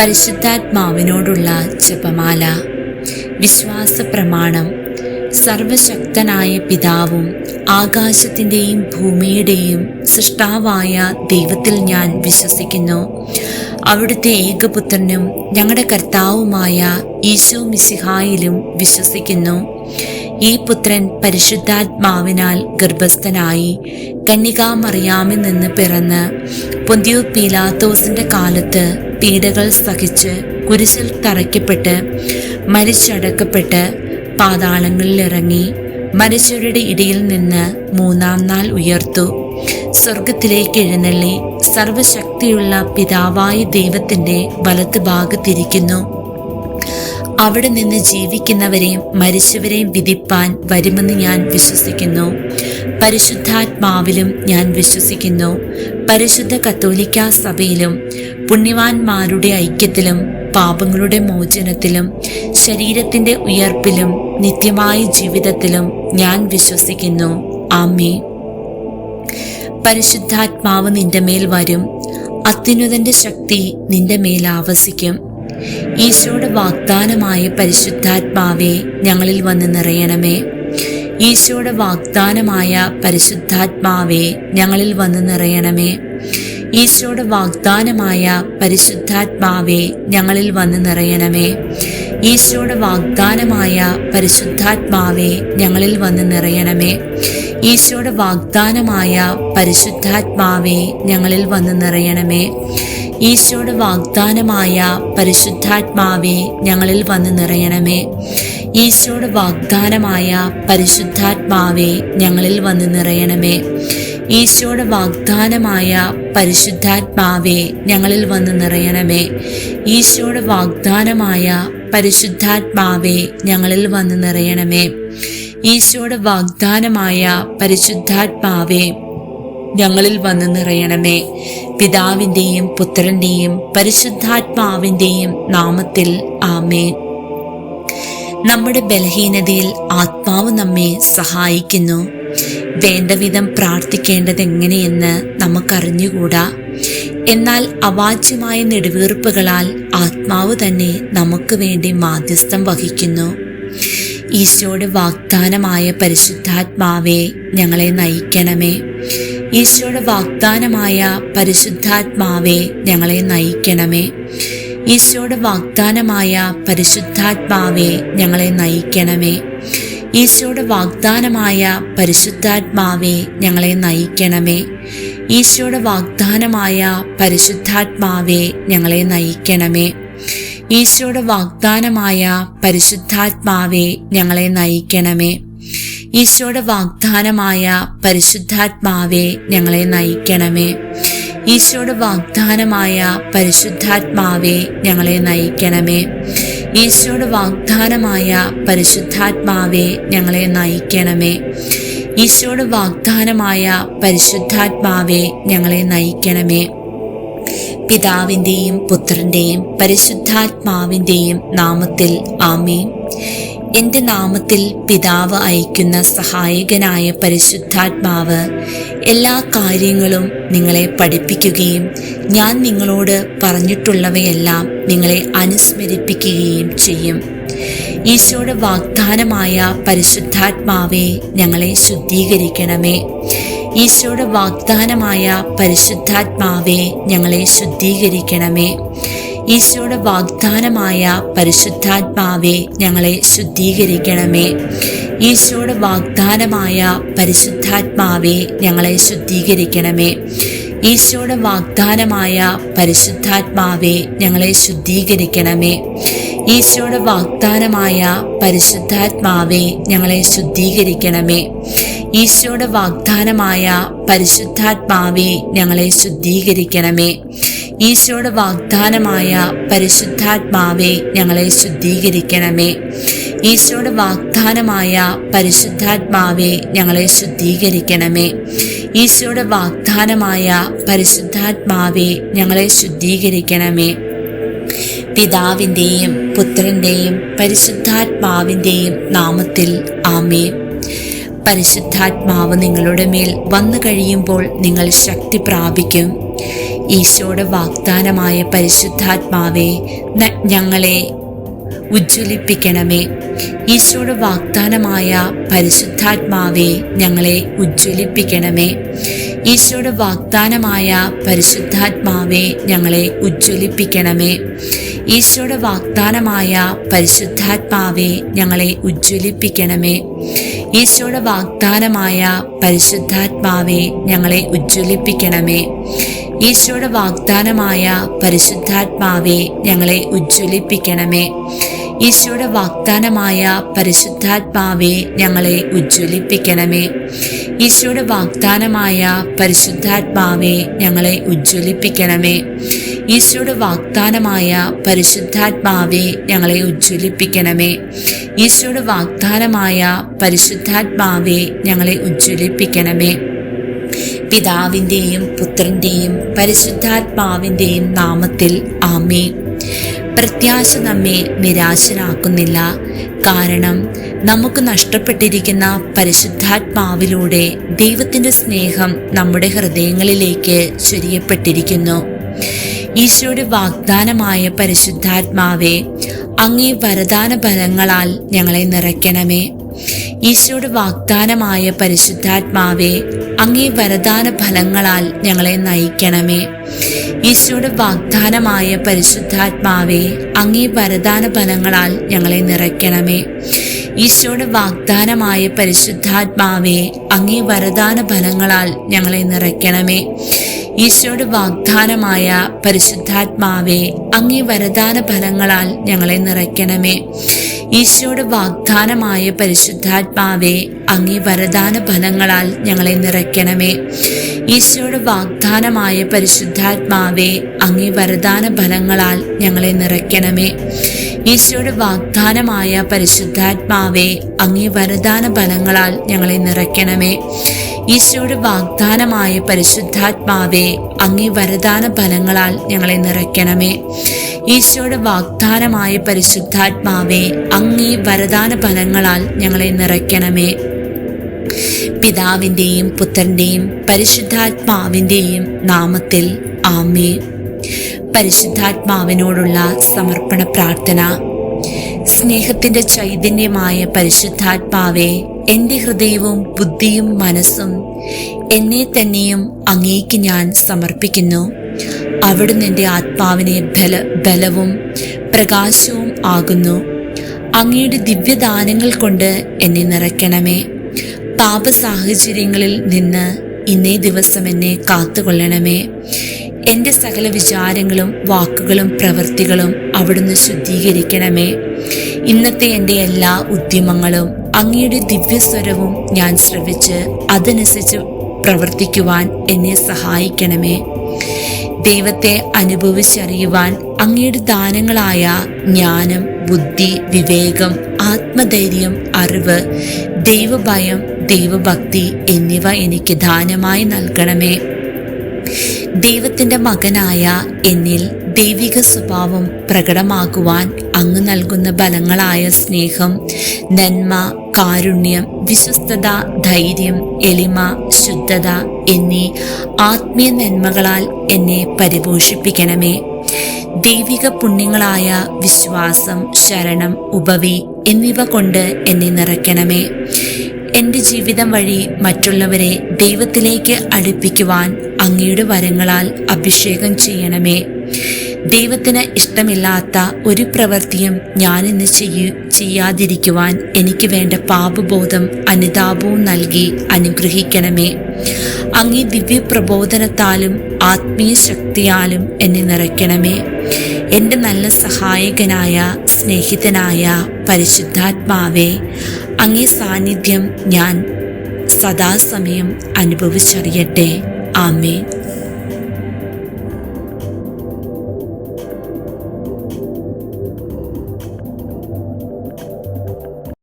പരിശുദ്ധാത്മാവിനോടുള്ള ജപമാല വിശ്വാസ പ്രമാണം സർവശക്തനായ പിതാവും ആകാശത്തിന്റെയും ഭൂമിയുടെയും സൃഷ്ടാവായ ദൈവത്തിൽ ഞാൻ വിശ്വസിക്കുന്നു. അവിടുത്തെ ഏകപുത്രനും ഞങ്ങളുടെ കർത്താവുമായ ഈശോ മിസിഹായിലും വിശ്വസിക്കുന്നു. ഈ പുത്രൻ പരിശുദ്ധാത്മാവിനാൽ ഗർഭസ്ഥനായി കന്യകാമറിയാമിൽ നിന്ന് പിറന്ന് പൊന്തിയോ പീലാത്തോസിന്റെ കാലത്ത് പീഡകൾ സഹിച്ച് കുരിശിൽ തറയ്ക്കപ്പെട്ട് മരിച്ചടക്കപ്പെട്ട് പാതാളങ്ങളിലിറങ്ങി മരിച്ചവരുടെ ഇടയിൽ നിന്ന് മൂന്നാം നാൾ ഉയർത്തു. സ്വർഗത്തിലേക്ക് എഴുന്നള്ളി സർവശക്തിയുള്ള പിതാവായ ദൈവത്തിന്റെ വലത്ത് ഭാഗത്തിരിക്കുന്നു. അവിടെ നിന്ന് ജീവിക്കുന്നവരെയും മരിച്ചവരെയും വിധിപ്പാൻ വരുമെന്ന് ഞാൻ വിശ്വസിക്കുന്നു. പരിശുദ്ധാത്മാവിലും ഞാൻ വിശ്വസിക്കുന്നു. പരിശുദ്ധ കത്തോലിക്ക സഭയിലും പുണ്യവാന്മാരുടെ ഐക്യത്തിലും പാപങ്ങളുടെ മോചനത്തിലും ശരീരത്തിന്റെ ഉയർപ്പിലും നിത്യമായ ജീവിതത്തിലും ഞാൻ വിശ്വസിക്കുന്നു. ആമേ പരിശുദ്ധാത്മാവ് നിന്റെ മേൽ വരും. അത്യുന്നതന്റെ ശക്തി നിന്റെ മേൽ ആവസിക്കും. ഈശോയുടെ വാഗ്ദാനമായ പരിശുദ്ധാത്മാവെ ഞങ്ങളിൽ വന്ന് നിറയണമേ. ഈശോയുടെ വാഗ്ദാനമായ പരിശുദ്ധാത്മാവെ ഞങ്ങളിൽ വന്ന് നിറയണമേ. ഈശോയുടെ വാഗ്ദാനമായ പരിശുദ്ധാത്മാവെ ഞങ്ങളിൽ വന്ന് നിറയണമേ. ഈശോയുടെ വാഗ്ദാനമായ പരിശുദ്ധാത്മാവെ ഞങ്ങളിൽ വന്ന് നിറയണമേ. ഈശോയുടെ വാഗ്ദാനമായ പരിശുദ്ധാത്മാവെ ഞങ്ങളിൽ വന്ന് നിറയണമേ. ഈശോയുടെ വാഗ്ദാനമായ പരിശുദ്ധാത്മാവെ ഞങ്ങളിൽ വന്ന് നിറയണമേ. ഈശോയുടെ വാഗ്ദാനമായ പരിശുദ്ധാത്മാവെ ഞങ്ങളിൽ വന്ന് നിറയണമേ. ഈശോയുടെ വാഗ്ദാനമായ പരിശുദ്ധാത്മാവെ ഞങ്ങളിൽ വന്ന് നിറയണമേ. ഈശോയുടെ വാഗ്ദാനമായ പരിശുദ്ധാത്മാവെ ഞങ്ങളിൽ വന്ന് നിറയണമേ. ഈശോയുടെ വാഗ്ദാനമായ പരിശുദ്ധാത്മാവെ ഞങ്ങളിൽ വന്ന് നിറയണമേ. പിതാവിന്റെയും പുത്രന്റെയും പരിശുദ്ധാത്മാവിന്റെയും നാമത്തിൽ ആമേൻ. നമ്മുടെ ബലഹീനതയിൽ ആത്മാവ് നമ്മെ സഹായിക്കുന്നു. വേണ്ടവിധം പ്രാർത്ഥിക്കേണ്ടത് എങ്ങനെയെന്ന് നമുക്കറിഞ്ഞുകൂടാ. എന്നാൽ അവാച്യമായ നെടുവീർപ്പുകളാൽ ആത്മാവ് തന്നെ നമുക്ക് വേണ്ടി മാധ്യസ്ഥം വഹിക്കുന്നു. ഈശോയുടെ വാഗ്ദാനമായ പരിശുദ്ധാത്മാവെ ഞങ്ങളെ നയിക്കണമേ. ഈശോയുടെ വാഗ്ദാനമായ പരിശുദ്ധാത്മാവെ ഞങ്ങളെ നയിക്കണമേ. ഈശോയുടെ വാഗ്ദാനമായ പരിശുദ്ധാത്മാവെ ഞങ്ങളെ നയിക്കണമേ. ഈശോയുടെ വാഗ്ദാനമായ പരിശുദ്ധാത്മാവെ ഞങ്ങളെ നയിക്കണമേ. ഈശോയുടെ വാഗ്ദാനമായ പരിശുദ്ധാത്മാവെ ഞങ്ങളെ നയിക്കണമേ. ഈശോയുടെ വാഗ്ദാനമായ പരിശുദ്ധാത്മാവെ ഞങ്ങളെ നയിക്കണമേ. ഈശോയുടെ വാഗ്ദാനമായ പരിശുദ്ധാത്മാവെ ഞങ്ങളെ നയിക്കണമേ. ഈശോയുടെ വാഗ്ദാനമായ പരിശുദ്ധാത്മാവെ ഞങ്ങളെ നയിക്കണമേ. ഈശോയുടെ വാഗ്ദാനമായ പരിശുദ്ധാത്മാവെ ഞങ്ങളെ നയിക്കണമേ. ഈശോയുടെ വാഗ്ദാനമായ പരിശുദ്ധാത്മാവെ ഞങ്ങളെ നയിക്കണമേ. പിതാവിന്റെയും പുത്രന്റെയും പരിശുദ്ധാത്മാവിന്റെയും നാമത്തിൽ ആമേൻ. എന്റെ നാമത്തിൽ പിതാവ് അയക്കുന്ന സഹായകനായ പരിശുദ്ധാത്മാവ് എല്ലാ കാര്യങ്ങളും നിങ്ങളെ പഠിപ്പിക്കുകയും ഞാൻ നിങ്ങളോട് പറഞ്ഞിട്ടുള്ളവയെല്ലാം നിങ്ങളെ അനുസ്മരിപ്പിക്കുകയും ചെയ്യും. ഈശോയുടെ വാഗ്ദാനമായ പരിശുദ്ധാത്മാവെ ഞങ്ങളെ ശുദ്ധീകരിക്കണമേ. ഈശോയുടെ വാഗ്ദാനമായ പരിശുദ്ധാത്മാവെ ഞങ്ങളെ ശുദ്ധീകരിക്കണമേ. ഈശോയുടെ വാഗ്ദാനമായ പരിശുദ്ധാത്മാവെ ഞങ്ങളെ ശുദ്ധീകരിക്കണമേ. ഈശോയുടെ വാഗ്ദാനമായ പരിശുദ്ധാത്മാവെ ഞങ്ങളെ ശുദ്ധീകരിക്കണമേ. ഈശോയുടെ വാഗ്ദാനമായ പരിശുദ്ധാത്മാവെ ഞങ്ങളെ ശുദ്ധീകരിക്കണമേ. ഈശോയുടെ വാഗ്ദാനമായ പരിശുദ്ധാത്മാവെ ഞങ്ങളെ ശുദ്ധീകരിക്കണമേ. ഈശോയുടെ വാഗ്ദാനമായ പരിശുദ്ധാത്മാവെ ഞങ്ങളെ ശുദ്ധീകരിക്കണമേ. ഈശോയുടെ വാഗ്ദാനമായ പരിശുദ്ധാത്മാവെ ഞങ്ങളെ ശുദ്ധീകരിക്കണമേ. ഈശോയുടെ വാഗ്ദാനമായ പരിശുദ്ധാത്മാവെ ഞങ്ങളെ ശുദ്ധീകരിക്കണമേ. ഈശോയുടെ വാഗ്ദാനമായ പരിശുദ്ധാത്മാവെ ഞങ്ങളെ ശുദ്ധീകരിക്കണമേ. പിതാവിന്റെയും പുത്രന്റെയും പരിശുദ്ധാത്മാവിന്റെയും നാമത്തിൽ ആമേ പരിശുദ്ധാത്മാവ് നിങ്ങളുടെ മേൽ വന്നു കഴിയുമ്പോൾ നിങ്ങൾ ശക്തി പ്രാപിക്കും. ഈശോയുടെ വാഗ്ദാനമായ പരിശുദ്ധാത്മാവെ ഞങ്ങളെ ഉജ്ജ്വലിപ്പിക്കണമേ. ഈശോയുടെ വാഗ്ദാനമായ പരിശുദ്ധാത്മാവെ ഞങ്ങളെ ഉജ്ജ്വലിപ്പിക്കണമേ. ഈശോയുടെ വാഗ്ദാനമായ പരിശുദ്ധാത്മാവെ ഞങ്ങളെ ഉജ്ജ്വലിപ്പിക്കണമേ. ഈശോയുടെ വാഗ്ദാനമായ പരിശുദ്ധാത്മാവെ ഞങ്ങളെ ഉജ്ജ്വലിപ്പിക്കണമേ. ഈശോയുടെ വാഗ്ദാനമായ പരിശുദ്ധാത്മാവെ ഞങ്ങളെ ഉജ്ജ്വലിപ്പിക്കണമേ. ഈശോയുടെ വാഗ്ദാനമായ പരിശുദ്ധാത്മാവെ ഞങ്ങളെ ഉജ്ജ്വലിപ്പിക്കണമേ. ഈശോയുടെ വാഗ്ദാനമായ പരിശുദ്ധാത്മാവെ ഞങ്ങളെ ഉജ്ജ്വലിപ്പിക്കണമേ. ഈശോയുടെ വാഗ്ദാനമായ പരിശുദ്ധാത്മാവെ ഞങ്ങളെ ഉജ്ജ്വലിപ്പിക്കണമേ. ഈശോയുടെ വാഗ്ദാനമായ പരിശുദ്ധാത്മാവെ ഞങ്ങളെ ഉജ്ജ്വലിപ്പിക്കണമേ. ഈശോയുടെ വാഗ്ദാനമായ പരിശുദ്ധാത്മാവെ ഞങ്ങളെ ഉജ്ജ്വലിപ്പിക്കണമേ. പിതാവിന്റെയും പുത്രന്റെയും പരിശുദ്ധാത്മാവിന്റെയും നാമത്തിൽ ആമേ പ്രത്യാശ നമ്മെ നിരാശരാക്കുന്നില്ല കാരണം നമുക്ക് നഷ്ടപ്പെട്ടിരിക്കുന്ന പരിശുദ്ധാത്മാവിലൂടെ ദൈവത്തിന്റെ സ്നേഹം നമ്മുടെ ഹൃദയങ്ങളിലേക്ക് ചൊരിയപ്പെട്ടിരിക്കുന്നു. ഈശോയുടെ വാഗ്ദാനമായ പരിശുദ്ധാത്മാവെ അങ്ങേ വരദാന ഫലങ്ങളാൽ ഞങ്ങളെ നിറയ്ക്കണമേ. ഈശോയുടെ വാഗ്ദാനമായ പരിശുദ്ധാത്മാവെ അങ്ങേ വരദാന ഫലങ്ങളാൽ ഞങ്ങളെ നയിക്കണമേ. ഈശോയുടെ വാഗ്ദാനമായ പരിശുദ്ധാത്മാവെ അങ്ങേ വരദാന ഫലങ്ങളാൽ ഞങ്ങളെ നിറയ്ക്കണമേ. ഈശോയുടെ വാഗ്ദാനമായ പരിശുദ്ധാത്മാവെ അങ്ങേ വരദാന ഫലങ്ങളാൽ ഞങ്ങളെ നിറയ്ക്കണമേ. ഈശോയുടെ വാഗ്ദാനമായ പരിശുദ്ധാത്മാവെ അങ്ങേ വരദാന ഫലങ്ങളാൽ ഞങ്ങളെ നിറയ്ക്കണമേ. ഈശോയുടെ വാഗ്ദാനമായ പരിശുദ്ധാത്മാവെ അങ്ങേ വരദാന ഫലങ്ങളാൽ ഞങ്ങളെ നിറയ്ക്കണമേ. ഈശോയുടെ വാഗ്ദാനമായ പരിശുദ്ധാത്മാവെ അങ്ങേ വരദാന ഫലങ്ങളാൽ ഞങ്ങളെ നിറയ്ക്കണമേ. ഈശോയുടെ വാഗ്ദാനമായ പരിശുദ്ധാത്മാവെ അങ്ങേ വരദാന ഫലങ്ങളാൽ ഞങ്ങളെ നിറയ്ക്കണമേ. ഈശോയുടെ വാഗ്ദാനമായ പരിശുദ്ധാത്മാവെ അങ്ങേ വരദാന ഫലങ്ങളാൽ ഞങ്ങളെ നിറയ്ക്കണമേ. ഈശോയുടെ വാഗ്ദാനമായ പരിശുദ്ധാത്മാവെ അങ്ങേ വരദാന ഫലങ്ങളാൽ ഞങ്ങളെ നിറയ്ക്കണമേ. പിതാവിന്റെയും പുത്രന്റെയും പരിശുദ്ധാത്മാവിന്റെയും നാമത്തിൽ ആമേ പരിശുദ്ധാത്മാവിനോടുള്ള സമർപ്പണ പ്രാർത്ഥന. സ്നേഹത്തിന്റെ ചൈതന്യമായ പരിശുദ്ധാത്മാവെ എന്റെ ഹൃദയവും ബുദ്ധിയും മനസ്സും എന്നെ തന്നെയും അങ്ങേക്ക് ഞാൻ സമർപ്പിക്കുന്നു. അവിടുന്ന് എന്റെ ആത്മാവിനെ ബല ബലവും പ്രകാശവും ആകുന്നു. അങ്ങയുടെ ദിവ്യദാനങ്ങൾ കൊണ്ട് എന്നെ നിറയ്ക്കണമേ. പാപ സാഹചര്യങ്ങളിൽ നിന്ന് ഇന്നേ ദിവസം എന്നെ കാത്തുകൊള്ളണമേ. എന്റെ സകല വിചാരങ്ങളും വാക്കുകളും പ്രവൃത്തികളും അവിടുന്ന് ശുദ്ധീകരിക്കണമേ. ഇന്നത്തെ എന്റെ എല്ലാ ഉദ്യമങ്ങളും അങ്ങയുടെ ദിവ്യസ്വരവും ഞാൻ ശ്രവിച്ച് അതനുസരിച്ച് പ്രവർത്തിക്കുവാൻ എന്നെ സഹായിക്കണമേ. ദൈവത്തെ അനുഭവിച്ചറിയുവാൻ അങ്ങയുടെ ദാനങ്ങളായ ജ്ഞാനം ബുദ്ധി വിവേകം ആത്മധൈര്യം അറിവ് ദൈവഭയം ദൈവഭക്തി എന്നിവ എനിക്ക് ദാനമായി നൽകണമേ. ദൈവത്തിന്റെ മകനായ എന്നിൽ ദൈവിക സ്വഭാവം പ്രകടമാകുവാൻ അങ്ങ് നൽകുന്ന ബലങ്ങളായ സ്നേഹം നന്മ കാരുണ്യം വിശ്വസ്തത ധൈര്യം എളിമ ശുദ്ധത എന്നീ ആത്മീയ നന്മകളാൽ എന്നെ പരിപോഷിപ്പിക്കണമേ. ദൈവിക പുണ്യങ്ങളായ വിശ്വാസം ശരണം ഉപവി എന്നിവ കൊണ്ട് എന്നെ നിറയ്ക്കണമേ. എന്റെ ജീവിതം വഴി മറ്റുള്ളവരെ ദൈവത്തിലേക്ക് അടുപ്പിക്കുവാൻ അങ്ങയുടെ വരങ്ങളാൽ അഭിഷേകം ചെയ്യണമേ. ദൈവത്തിന് ഇഷ്ടമില്ലാത്ത ഒരു പ്രവൃത്തിയും ഞാനിന്ന് ചെയ്യൂ ചെയ്യാതിരിക്കുവാൻ എനിക്ക് വേണ്ട പാപബോധം അനുതാപവും നൽകി അനുഗ്രഹിക്കണമേ. അങ്ങേ ദിവ്യപ്രബോധനത്താലും ആത്മീയ ശക്തിയാലും എന്നെ നിറയ്ക്കണമേ. എന്റെ നല്ല സഹായകനായ സ്നേഹിതനായ പരിശുദ്ധാത്മാവേ അങ്ങേ സാന്നിധ്യം ഞാൻ സദാസമയം അനുഭവിച്ചറിയട്ടെ. ആമേൻ.